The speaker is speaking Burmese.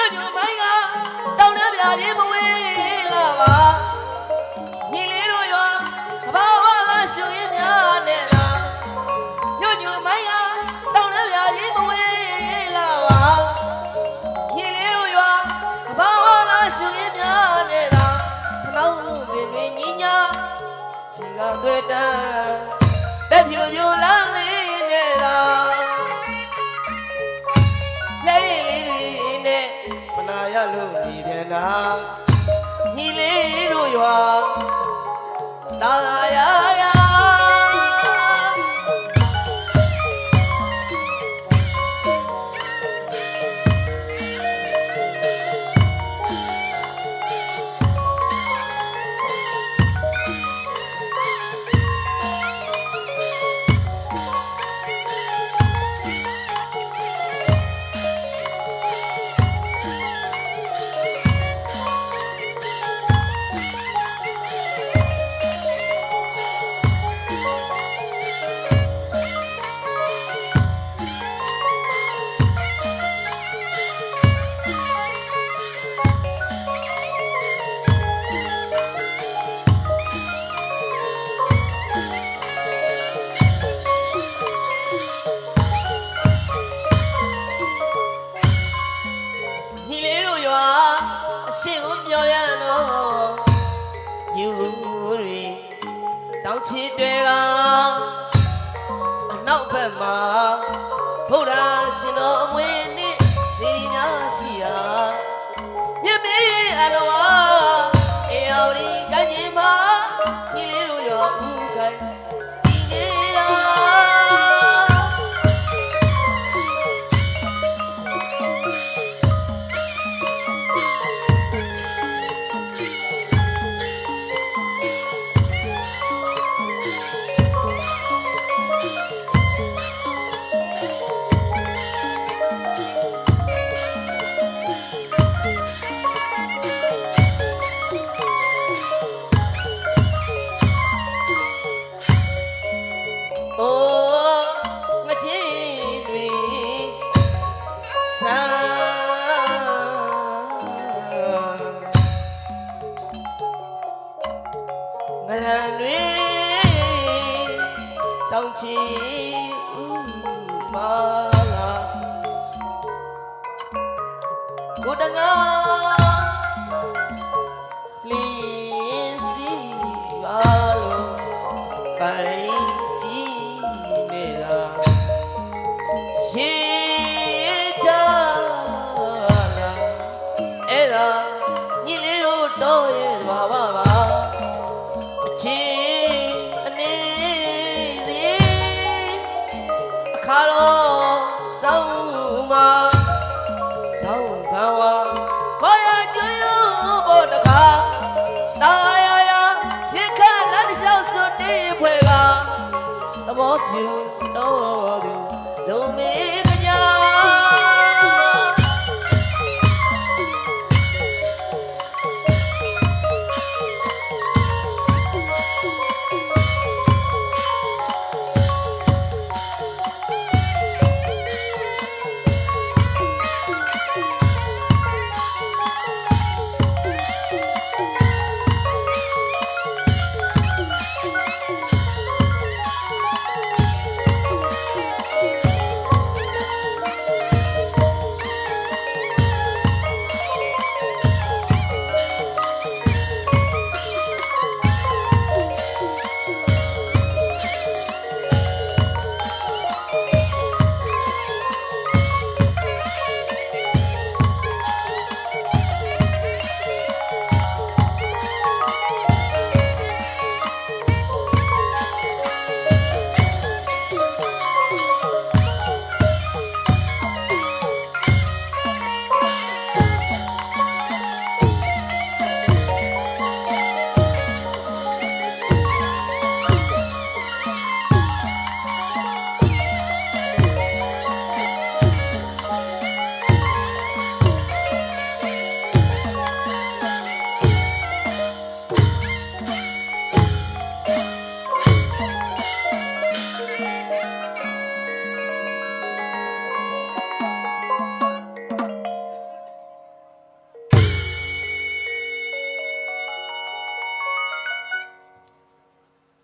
ညညမိုင်းကတောင်းတပြာချင်းမဝေးလာပါညီလေးတို့ရွာကဘာဝလာရှင်ရင်များနဲ့သာညညမိုင်းကတောင်းတပြာချင်းမဝေးလာပါညီလေးတို့ရွာကဘာဝလာရှင်ရင်များနေတာခမောင်းပင်တွင်ညီညာစီကတွေ့တန်းတက်ဖြူဖြူလမ်းလေး ပနာရလို့ညီတယ်နာညီလေးတို့ရွာတာယာ ရှိကိုပြောရတော့မြူတွေတောင်ချီတွေကအနောက်ဘက်မှာဘုရားရှင်တော်အမွေနေ့စီရီများရှိရာမြတ်မေအလဝအေယော်ဒီကံကြီးမှာညီလေးတို့ရွာဦးခိုင် ငရံတွေတောင်းချီဥမာလာကိုတငါ တ်နေဖွဲကသဘောဖြူတော့သူလုံမေ